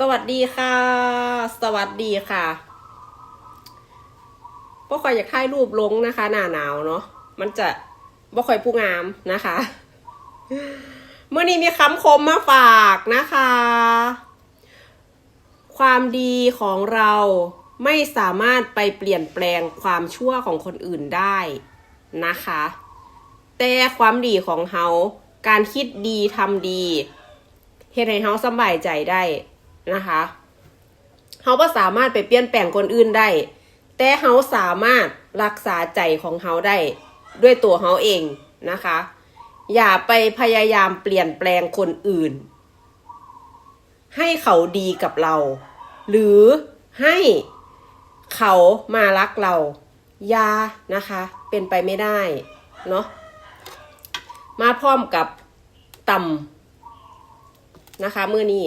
สวัสดีค่ะ สวัสดีค่ะบ่ค่อยอยากถ่ายรูปลงนะคะ หน้าหนาวเนาะมันจะบ่ค่อยผู้งามนะคะเมื่อนี้มีคำคมมาฝากนะคะ ความดีของเราไม่สามารถไปเปลี่ยนแปลงความชั่วของคนอื่นได้นะคะ แต่ความดีของเฮาการคิดดีทำดีเฮ็ดให้เฮาสบายใจได้ นะคะเฮาก็สามารถไปเปลี่ยนแปลงคนอื่นได้ แต่เฮาสามารถรักษาใจของเฮาได้ด้วยตัวเฮาเองนะคะ อย่าไปพยายามเปลี่ยนแปลงคนอื่น ให้เขาดีกับเรา หรือให้เขามารักเรายานะคะ เป็นไปไม่ได้เนาะมาพร้อมกับตำนะคะ มื้อนี้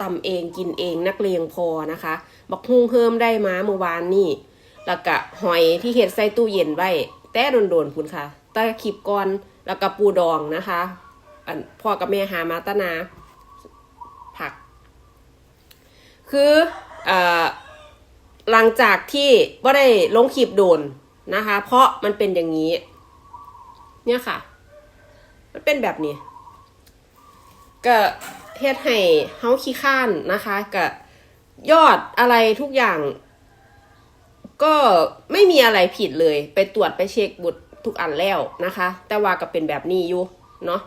ตำเองกินเองนักเลียงพอนะคะ บักฮุ่งเพิ่มได้มาเมื่อวานนี่แล้วก็หอยที่เห็ดใส่ตู้เย็นไว้ แต่โดนๆคุณค่ะตะขีบก่อนแล้วก็ปูดองนะคะอันพ่อกับแม่หามาตนา ผัก คืออหลังจากที่ว่าได้ลงคลิปโดนนะคะ เพราะมันเป็นอย่างนี้ เนี่ยค่ะ มันเป็นแบบนี้ก็ เฮ็ดให้เฮาขี้ข้านนะคะก็ยอดอะไรทุกอย่าง ก็ไม่มีอะไรผิดเลย ไปตรวจไปเช็คบุตรทุกอันแล้วนะคะ แต่ว่าก็เป็นแบบนี้อยู่เนาะ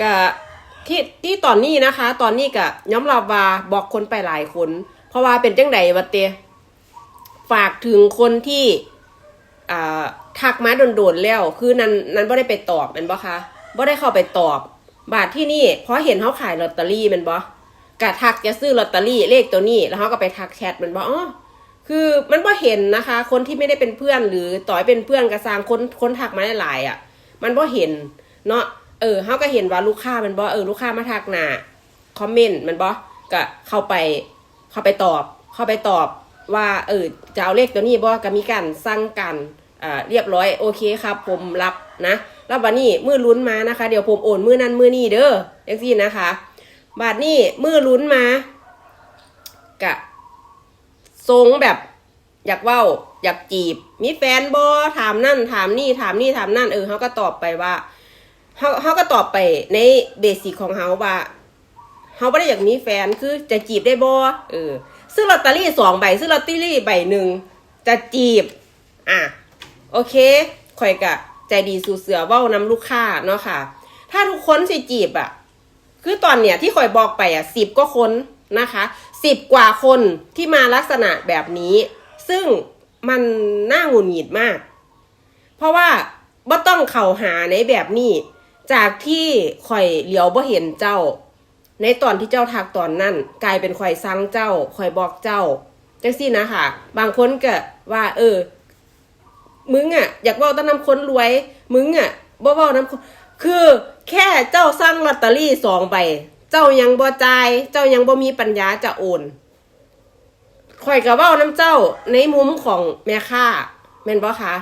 ก็ที่ที่ตอนนี้นะคะ ตอนนี้ก็ย้อมรับว่าบอกคนไปหลายคน เพราะว่าเป็นจังไดวะเตฝากถึงคนที่อ่าทักมาโดนๆแล้ว คือนั้นนั้นบ่ได้ไปตอบแมันบ่คะบ่ได้เข้าไปตอบ บาทที่นี่เพราะเห็นเขาขายลอตเตอรี่มันบ่กะทักจะซื้อลอตเตอรี่เลขตัวนี้ แล้วเขาก็ไปทักแชทมันบ่อ๋อคือมันบ่เห็นนะคะ คนที่ไม่ได้เป็นเพื่อนหรือต่อยเป็นเพื่อนกระซางคนคนทักมาหลายๆอะ มันบ่เห็นเนาะเออเขาก็เห็นว่าลูกค้ามันบ่เออลูกค้ามาทักหนาคอมเมนต์มันบ่ก็เข้าไปเข้าไปตอบ เข้าไปตอบว่าเออจะเอาเลขตัวนี้บ่ก็มีการสั่งกันอ่าเรียบร้อยโอเคครับ ผมรับนะ แล้วบัดนี้มือลุ้นมานะคะ เดี๋ยวผมโอนมือนั้นมือนี้เด้อจังซี่นะคะบาดนี้มือลุ้นมากะทรงแบบ อยากเว้า อยากจีบ มีแฟนบอถามนั่น ถามนี่ถามนี่ถามนั่นเออเขาก็ตอบไปว่าเขาเขาก็ตอบไปในเบสิกของเขาว่าเขาไม่ได้อยากมีแฟนคือจะจีบได้บ่เออ ซื้อลอตเตอรี่สองใบซื้อลอตเตอรี่ใบหนึ่งจะจีบ อะ โอเคข่อยกะ ใจดีสู่เสือเว้านำลูกค้าเนาะค่ะ ถ้าทุกคนสิจีบอะคือตอนเนี้ยที่ข่อยบอกไปอะสิบก็คนนะคะสิบกว่าคนที่มาลักษณะแบบนี้ ซึ่งมันน่าหงุดหงิดมาก เพราะว่าบ่ต้องเข่าหาในแบบนี้ จากที่ข่อยเหลียวบ่เห็นเจ้า ในตอนที่เจ้าทักตอนนั้น กลายเป็นข่อยซังเจ้าข่อยบอกเจ้าจังซี่นะค่ะบางคนก็ว่า เออ มึงอะ อยากเว่าแต้นำคนรวย มึงอะบ่เว้าน้ำคนคือแค่เจ้าสร้างลอตเตอรี่สองใบ เจ้ายังบ่จ่าย เจ้ายังบ่มีปัญญาจะโอนข่อยก็เว้าน้ำเจ้าในมุมของแม่ค้าแม่นบ่คะ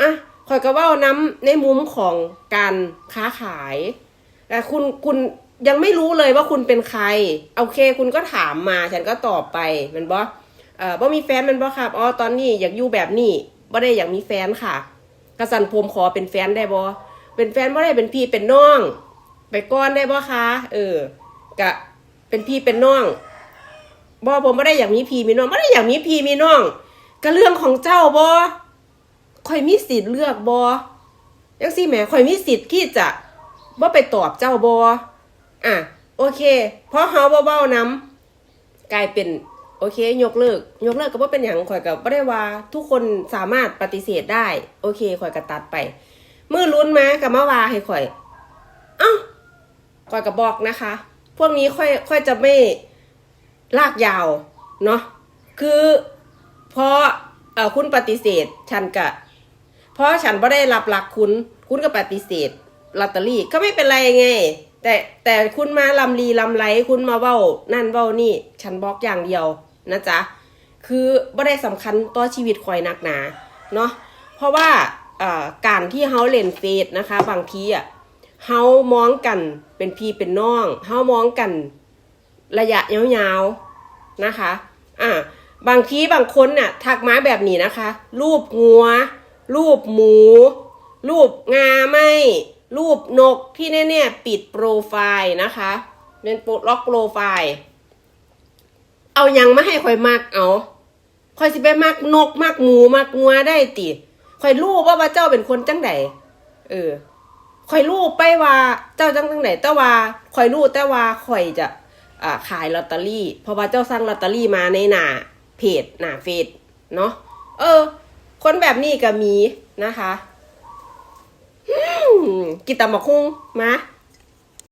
อะข่อยก็เว้าน้ำในมุมของการค้าขายแต่คุณคุณยังไม่รู้เลยว่าคุณเป็นใครโอเค คุณก็ถามมาฉันก็ตอบไปมันบ่เอ่อบ่มีแฟนมันบ่ครับอ๋อตอนนี้อยากอยู่แบบนี้ บ่ได้อยากมีแฟนค่ะ กระสันผมขอเป็นแฟนได้บ่เป็นแฟนบ่ได้เป็นพี่เป็นน้อง ไปก่อนได้บ่คะเออกะเป็นพี่เป็นน้องบ่ผมบ่ได้อยากมีพี่มีน้องบ่ได้อยากมีพี่มีน้องก็เรื่องของเจ้าบ่ข่อยมีสิทธิ์เลือกบ่จังซี่แหมข่อยมีสิทธิ์ที่จะบ่ไปตอบเจ้าบ่อะโอเค เพราะเฮาบ่เว้านำกลายเป็น โอเค ยกเลิก ยกเลิกก็บ่เป็นอย่างข่อยกับบ่ได้ว่า ทุกคนสามารถปฏิเสธได้ โอเคข่อยก็ตัดไปมือลุ้นมากับมาวาให้ข่อยเอ้าข่อยก็บอกนะคะ พวกนี้ค่อยค่อยจะไม่ลากยาวเนาะคือเพราะเอ่อคุณปฏิเสธ ฉันกะเพราะฉันไม่ได้รับหลักคุณ คุณก็ปฏิเสธลอตเตอรี่ก็ไม่เป็นไรไง แต่แต่คุณมาลำลีลำไรคุณมาเว้านั่นเว้านี่ ฉันบล็อกอย่างเดียว นะจ๊ะคือไม่ได้สำคัญต่อชีวิตคอยหนักหนาเนาะเพราะว่าการที่เฮาเล่นเฟซนะคะบางทีอะเฮามองกันเป็นพี่เป็นน้องเฮามองกันระยะยาวๆนะคะอ่าบางทีบางคนน่ะทักมาแบบนี้นะคะ รูปงัว รูปหมู รูปงาไหมรูปนกที่แน่ๆปิดโปรไฟล์นะคะเป็นโปรล็อกโปรไฟล์ เอายังมาให้คอยมักเอาคอยสิไปมักนกมักหมูมักงัวได้ติคอยรู้ว่าว่าเจ้าเป็นคนจังไดเออคอยรู้ไปว่า เจ้าจังจังไดแต่ว่าคอยรู้แต่ว่าคอยจะอ่าขายลอตเตอรี่ เพราะว่าเจ้าสร้างลอตเตอรี่มาในหน้าเพจหน้าเฟซเนาะเออ คนแบบนี้ก็มีนะคะกินตำบักคุ้งมา